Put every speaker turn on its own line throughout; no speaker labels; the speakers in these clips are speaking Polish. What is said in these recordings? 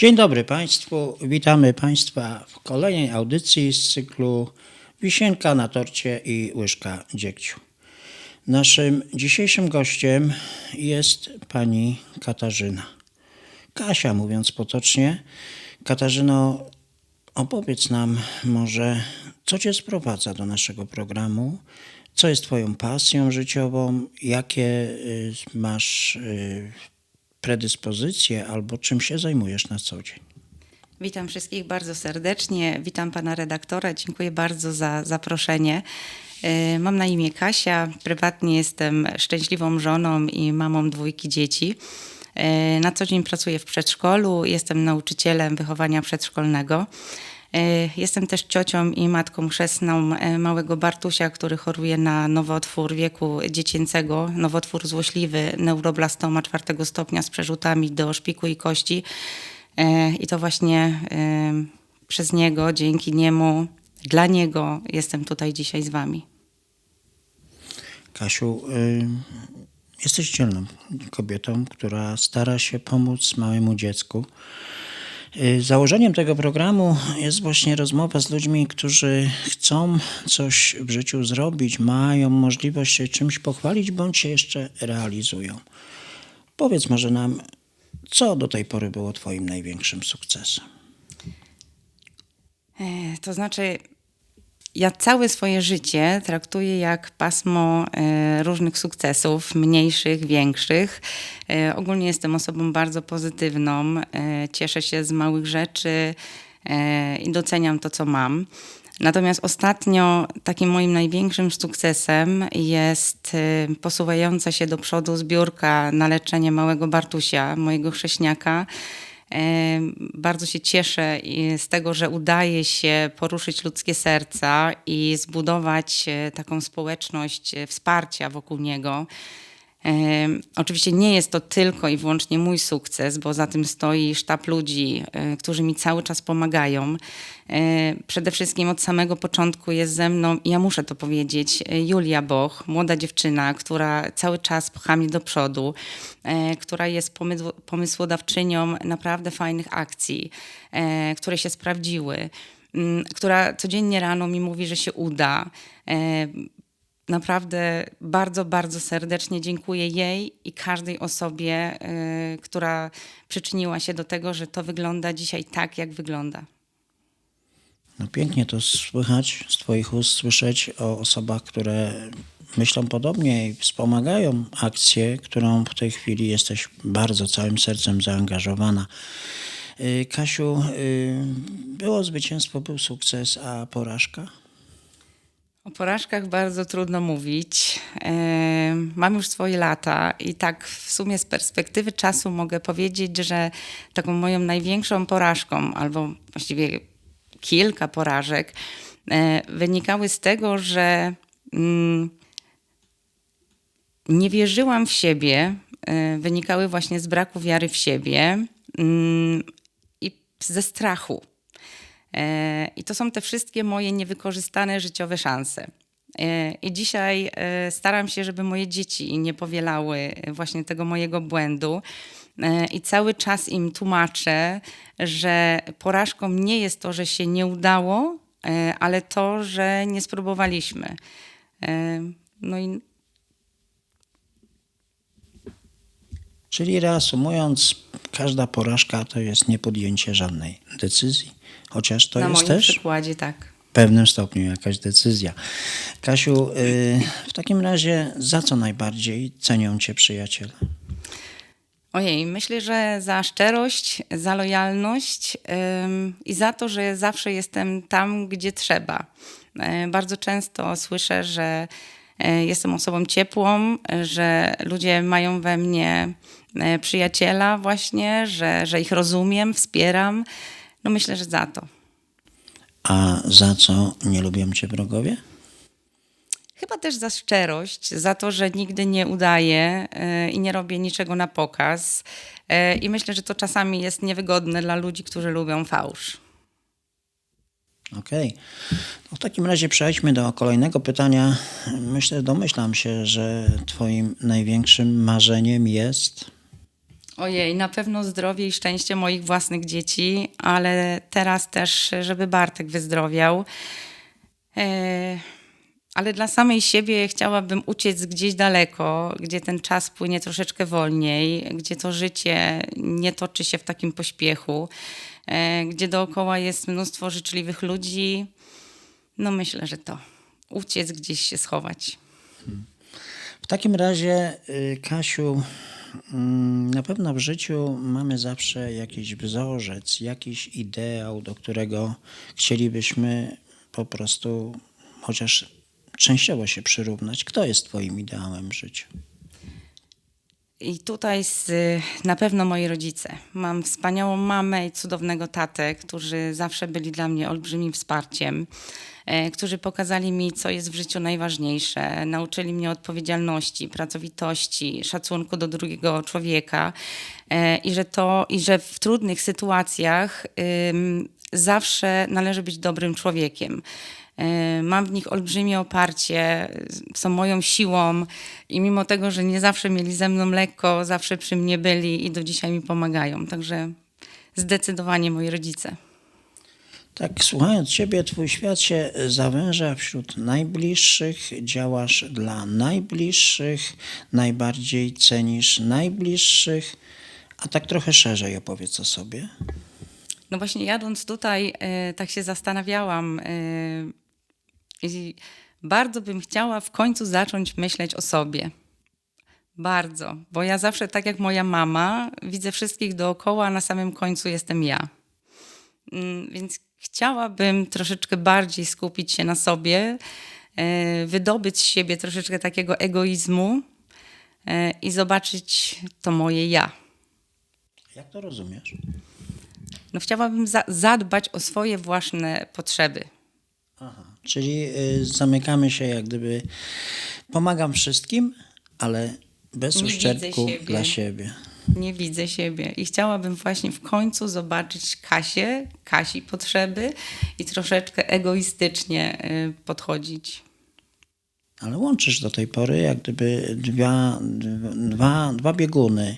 Dzień dobry Państwu. Witamy Państwa w kolejnej audycji z cyklu Wisienka na torcie i łyżka dziegciu. Naszym dzisiejszym gościem jest pani Katarzyna. Kasia, mówiąc potocznie. Katarzyno, opowiedz nam może, co Cię sprowadza do naszego programu, co jest Twoją pasją życiową, jakie y, masz y, predyspozycje albo czym się zajmujesz na co dzień.
Witam wszystkich bardzo serdecznie. Witam pana redaktora. Dziękuję bardzo za zaproszenie. E, Mam na imię Kasia. Prywatnie jestem szczęśliwą żoną i mamą dwójki dzieci. E, Na co dzień pracuję w przedszkolu. Jestem nauczycielem wychowania przedszkolnego. E, Jestem też ciocią i matką chrzestną e, małego Bartusia, który choruje na nowotwór wieku dziecięcego, nowotwór złośliwy, neuroblastoma czwartego stopnia z przerzutami do szpiku i kości. E, I to właśnie przez niego, dzięki niemu, dla niego jestem tutaj dzisiaj z wami.
Kasiu, jesteś dzielną kobietą, która stara się pomóc małemu dziecku. Y, Założeniem tego programu jest właśnie rozmowa z ludźmi, którzy chcą coś w życiu zrobić, mają możliwość się czymś pochwalić, bądź się jeszcze realizują. Powiedz może nam, co do tej pory było Twoim największym sukcesem?
E, To znaczy, ja całe swoje życie traktuję jak pasmo e, różnych sukcesów, mniejszych, większych. E, Ogólnie jestem osobą bardzo pozytywną, e, cieszę się z małych rzeczy i doceniam to, co mam. Natomiast ostatnio takim moim największym sukcesem jest posuwająca się do przodu zbiórka na leczenie małego Bartusia, mojego chrześniaka. Bardzo się cieszę z tego, że udaje się poruszyć ludzkie serca i zbudować e, taką społeczność e, wsparcia wokół niego. Oczywiście nie jest to tylko i wyłącznie mój sukces, bo za tym stoi sztab ludzi, e, którzy mi cały czas pomagają. E, Przede wszystkim od samego początku jest ze mną, ja muszę to powiedzieć, e, Julia Boch, młoda dziewczyna, która cały czas pcha mnie do przodu, która jest pomysł- pomysłodawczynią naprawdę fajnych akcji, które się sprawdziły, która codziennie rano mi mówi, że się uda. Naprawdę bardzo, bardzo serdecznie dziękuję jej i każdej osobie, y, która przyczyniła się do tego, że to wygląda dzisiaj tak, jak wygląda.
No pięknie to słychać z Twoich ust, słyszeć o osobach, które myślą podobnie i wspomagają akcję, którą w tej chwili jesteś bardzo całym sercem zaangażowana. Y, Kasiu, y, było zwycięstwo, był sukces, a porażka?
O porażkach bardzo trudno mówić. E, Mam już swoje lata i tak w sumie z perspektywy czasu mogę powiedzieć, że taką moją największą porażką, albo właściwie kilka porażek, e, wynikały z tego, że mm, nie wierzyłam w siebie, e, wynikały właśnie z braku wiary w siebie mm, i ze strachu. E, I to są te wszystkie moje niewykorzystane życiowe szanse. E, I dzisiaj e, staram się, żeby moje dzieci nie powielały właśnie tego mojego błędu. I cały czas im tłumaczę, że porażką nie jest to, że się nie udało, ale to, że nie spróbowaliśmy. No i
Czyli reasumując, każda porażka to jest niepodjęcie żadnej decyzji, chociaż to
na
jest też
przykładzie tak.
w pewnym stopniu jakaś decyzja. Kasiu, y, w takim razie za co najbardziej cenią Cię przyjaciele?
Ojej, myślę, że za szczerość, za lojalność ym, i za to, że zawsze jestem tam, gdzie trzeba. E, bardzo często słyszę, że jestem osobą ciepłą, e, że ludzie mają we mnie e, przyjaciela właśnie, że, że ich rozumiem, wspieram. No myślę, że za to.
A za co nie lubią Cię wrogowie?
Chyba też za szczerość, za to, że nigdy nie udaję e, i nie robię niczego na pokaz. E, I myślę, że to czasami jest niewygodne dla ludzi, którzy lubią fałsz.
Okej. No w takim razie przejdźmy do kolejnego pytania. Myślę, domyślam się, że Twoim największym marzeniem jest.
Ojej, na pewno zdrowie i szczęście moich własnych dzieci, ale teraz też, żeby Bartek wyzdrowiał. E, ale dla samej siebie chciałabym uciec gdzieś daleko, gdzie ten czas płynie troszeczkę wolniej, gdzie to życie nie toczy się w takim pośpiechu, gdzie dookoła jest mnóstwo życzliwych ludzi. No myślę, że to. Uciec gdzieś się schować.
W takim razie, y, Kasiu, mm, na pewno w życiu mamy zawsze jakiś wzorzec, jakiś ideał, do którego chcielibyśmy po prostu chociaż częściowo się przyrównać. Kto jest Twoim ideałem w życiu?
I tutaj z, na pewno moi rodzice. Mam wspaniałą mamę i cudownego tatę, którzy zawsze byli dla mnie olbrzymim wsparciem, e, którzy pokazali mi, co jest w życiu najważniejsze, nauczyli mnie odpowiedzialności, pracowitości, szacunku do drugiego człowieka e, i że to, i że w trudnych sytuacjach zawsze należy być dobrym człowiekiem. E, Mam w nich olbrzymie oparcie, są moją siłą i mimo tego, że nie zawsze mieli ze mną lekko, zawsze przy mnie byli i do dzisiaj mi pomagają. Także zdecydowanie moi rodzice.
Tak, słuchając Ciebie, Twój świat się zawęża wśród najbliższych, działasz dla najbliższych, najbardziej cenisz najbliższych, a tak trochę szerzej opowiedz o sobie.
No właśnie jadąc tutaj, e, tak się zastanawiałam e, i bardzo bym chciała w końcu zacząć myśleć o sobie. Bardzo, bo ja zawsze, tak jak moja mama, widzę wszystkich dookoła, a na samym końcu jestem ja. Mm, Więc chciałabym troszeczkę bardziej skupić się na sobie, e, wydobyć z siebie troszeczkę takiego egoizmu e, i zobaczyć to moje ja.
Jak to rozumiesz?
No chciałabym za- zadbać o swoje własne potrzeby.
Aha, czyli y, zamykamy się jak gdyby, pomagam wszystkim, ale bez
Nie
uszczerbku
siebie.
dla siebie.
Nie widzę siebie i chciałabym właśnie w końcu zobaczyć Kasię, Kasi potrzeby i troszeczkę egoistycznie y, podchodzić.
Ale łączysz do tej pory jak gdyby dwa, dwa, dwa bieguny.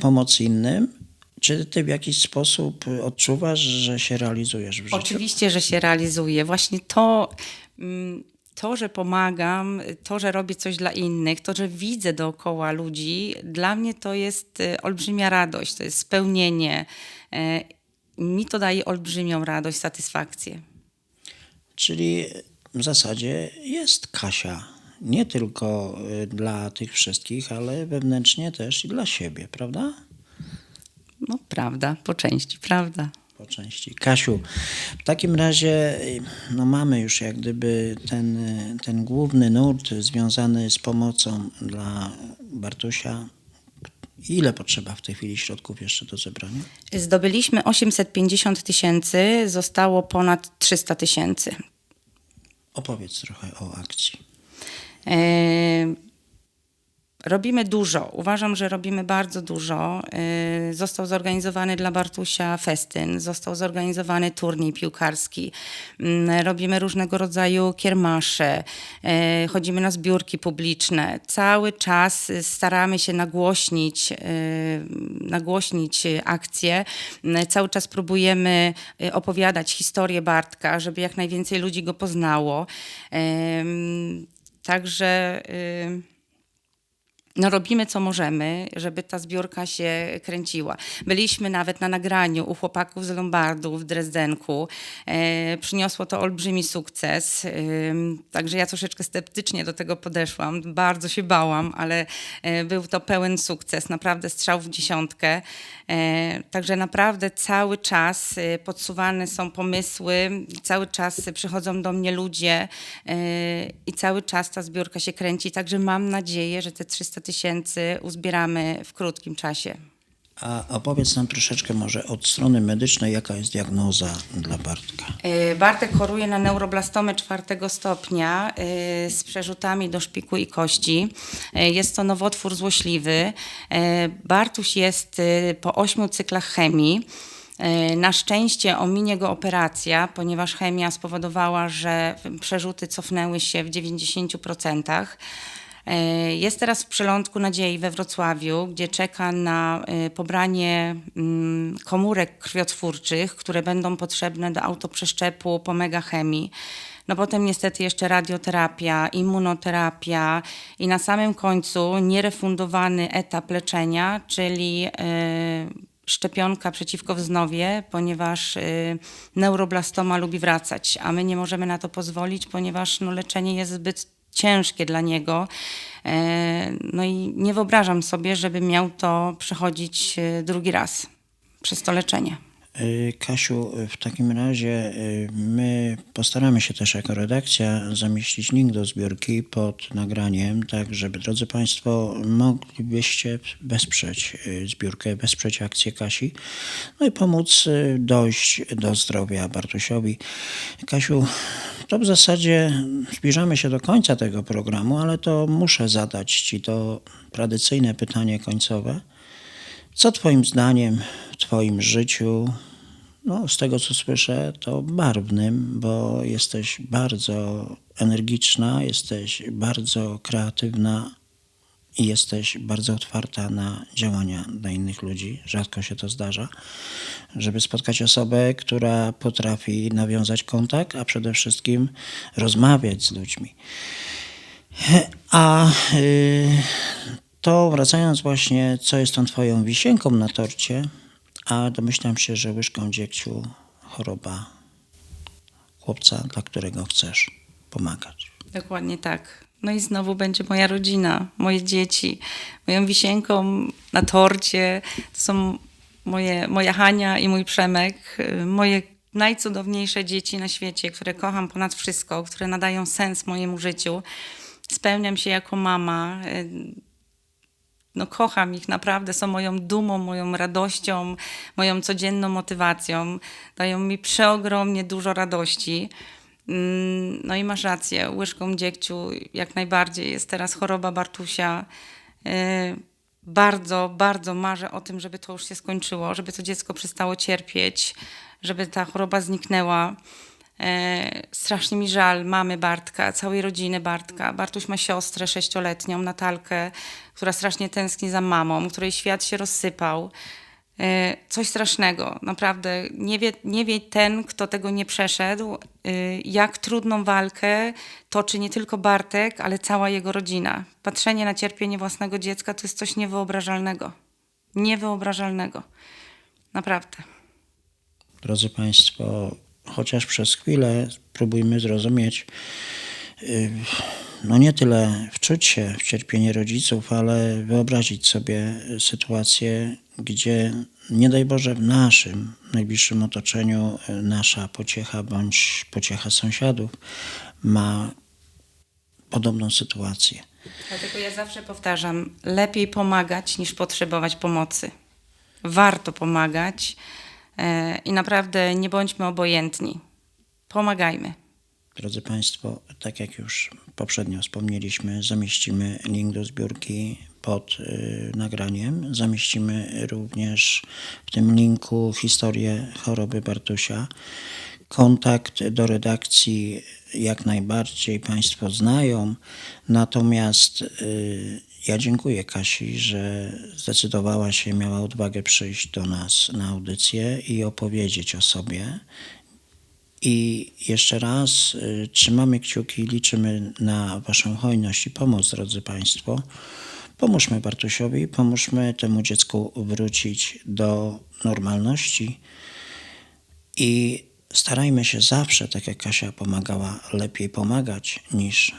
Pomoc innym. Czy ty w jakiś sposób odczuwasz, że się realizujesz w życiu?
Oczywiście, że się realizuje. Właśnie to, mm, to, że pomagam, to, że robię coś dla innych, to, że widzę dookoła ludzi, dla mnie to jest y, olbrzymia radość, to jest spełnienie. E, Mi to daje olbrzymią radość, satysfakcję.
Czyli w zasadzie jest Kasia. Nie tylko y, dla tych wszystkich, ale wewnętrznie też i dla siebie, prawda?
No prawda, po części, prawda.
po części. Kasiu, w takim razie no mamy już jak gdyby ten, ten główny nurt związany z pomocą dla Bartusia. Ile potrzeba w tej chwili środków jeszcze do zebrania?
Zdobyliśmy 850 tysięcy, zostało ponad 300 tysięcy.
Opowiedz trochę o akcji.
E, Robimy dużo. Uważam, że robimy bardzo dużo. E, Został zorganizowany dla Bartusia festyn, został zorganizowany turniej piłkarski. Mm, Robimy różnego rodzaju kiermasze, e, chodzimy na zbiórki publiczne. Cały czas e, staramy się nagłośnić, nagłośnić akcje. Mm, Cały czas próbujemy opowiadać historię Bartka, żeby jak najwięcej ludzi go poznało. Także. No robimy co możemy, żeby ta zbiórka się kręciła. Byliśmy nawet na nagraniu u chłopaków z Lombardu w Dresdenku. E, przyniosło to olbrzymi sukces. E, także ja troszeczkę sceptycznie do tego podeszłam. Bardzo się bałam, ale e, był to pełen sukces. Naprawdę strzał w dziesiątkę. E, także naprawdę cały czas e, podsuwane są pomysły, cały czas przychodzą do mnie ludzie e, i cały czas ta zbiórka się kręci. Także mam nadzieję, że te 300 tysięcy uzbieramy w krótkim czasie.
A opowiedz nam troszeczkę może od strony medycznej, jaka jest diagnoza dla Bartka.
E, Bartek choruje na neuroblastomę czwartego stopnia e, z przerzutami do szpiku i kości. E, Jest to nowotwór złośliwy. Bartuś jest po ośmiu cyklach chemii. Na szczęście ominie go operacja, ponieważ chemia spowodowała, że przerzuty cofnęły się w 90%. E, Jest teraz w Przylądku Nadziei we Wrocławiu, gdzie czeka na e, pobranie mm, komórek krwiotwórczych, które będą potrzebne do autoprzeszczepu po megachemii. No potem niestety jeszcze radioterapia, immunoterapia i na samym końcu nierefundowany etap leczenia, czyli e, szczepionka przeciwko wznowie, ponieważ y, neuroblastoma lubi wracać, a my nie możemy na to pozwolić, ponieważ no, leczenie jest zbyt ciężkie dla niego. E, no i nie wyobrażam sobie, żeby miał to przechodzić y, drugi raz przez to leczenie.
Y, Kasiu, w takim razie y, my postaramy się też jako redakcja zamieścić link do zbiórki pod nagraniem, tak żeby, drodzy Państwo, moglibyście wesprzeć y, zbiórkę, wesprzeć akcję Kasi, no i pomóc y, dojść do zdrowia Bartusiowi. Kasiu, to w zasadzie zbliżamy się do końca tego programu, ale to muszę zadać Ci to tradycyjne pytanie końcowe. Co Twoim zdaniem w Twoim życiu, no z tego co słyszę, to barwnym, bo jesteś bardzo energiczna, jesteś bardzo kreatywna i jesteś bardzo otwarta na działania dla innych ludzi. Rzadko się to zdarza, żeby spotkać osobę, która potrafi nawiązać kontakt, a przede wszystkim rozmawiać z ludźmi. A y, to wracając właśnie, co jest tą twoją wisienką na torcie, a domyślam się, że łyżką dziegciu choroba chłopca, dla którego chcesz pomagać.
Dokładnie tak. No i znowu będzie moja rodzina, moje dzieci. Moją wisienką na torcie to są moje, moja Hania i mój Przemek, y, moje najcudowniejsze dzieci na świecie, które kocham ponad wszystko, które nadają sens mojemu życiu. Spełniam się jako mama. Y, No, kocham ich naprawdę, są moją dumą, moją radością, moją codzienną motywacją. Dają mi przeogromnie dużo radości. Mm, No i masz rację, łyżką dziegciu jak najbardziej jest teraz choroba Bartusia. Yy, Bardzo, bardzo marzę o tym, żeby to już się skończyło, żeby to dziecko przestało cierpieć, żeby ta choroba zniknęła. E, strasznie mi żal mamy Bartka, całej rodziny Bartka. Bartuś ma siostrę sześcioletnią, Natalkę, która strasznie tęskni za mamą, której świat się rozsypał. E, Coś strasznego, naprawdę. Nie wie, nie wie ten, kto tego nie przeszedł, e, jak trudną walkę toczy nie tylko Bartek, ale cała jego rodzina. Patrzenie na cierpienie własnego dziecka to jest coś niewyobrażalnego. Niewyobrażalnego. Naprawdę.
Drodzy Państwo, chociaż przez chwilę spróbujmy zrozumieć, y, no nie tyle wczuć się w cierpienie rodziców, ale wyobrazić sobie sytuację, gdzie nie daj Boże w naszym najbliższym otoczeniu y, nasza pociecha bądź pociecha sąsiadów ma podobną sytuację.
Dlatego ja zawsze powtarzam, lepiej pomagać niż potrzebować pomocy. Warto pomagać i naprawdę nie bądźmy obojętni. Pomagajmy.
Drodzy Państwo, tak jak już poprzednio wspomnieliśmy, zamieścimy link do zbiórki pod y, nagraniem. Zamieścimy również w tym linku historię choroby Bartusia. Kontakt do redakcji jak najbardziej Państwo znają, natomiast y, ja dziękuję Kasi, że zdecydowała się, miała odwagę przyjść do nas na audycję i opowiedzieć o sobie. I jeszcze raz y, trzymamy kciuki, liczymy na Waszą hojność i pomoc, drodzy Państwo. Pomóżmy Bartusiowi, pomóżmy temu dziecku wrócić do normalności i starajmy się zawsze, tak jak Kasia pomagała, lepiej pomagać niż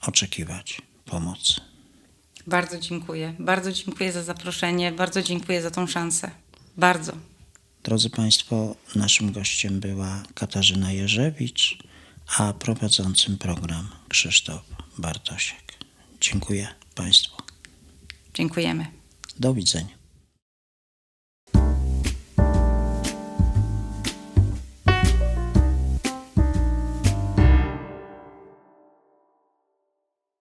oczekiwać pomocy.
Bardzo dziękuję. Bardzo dziękuję za zaproszenie. Bardzo dziękuję za tą szansę. Bardzo.
Drodzy Państwo, naszym gościem była Katarzyna Jerzewicz, a prowadzącym program Krzysztof Bartosiek. Dziękuję Państwu.
Dziękujemy.
Do widzenia.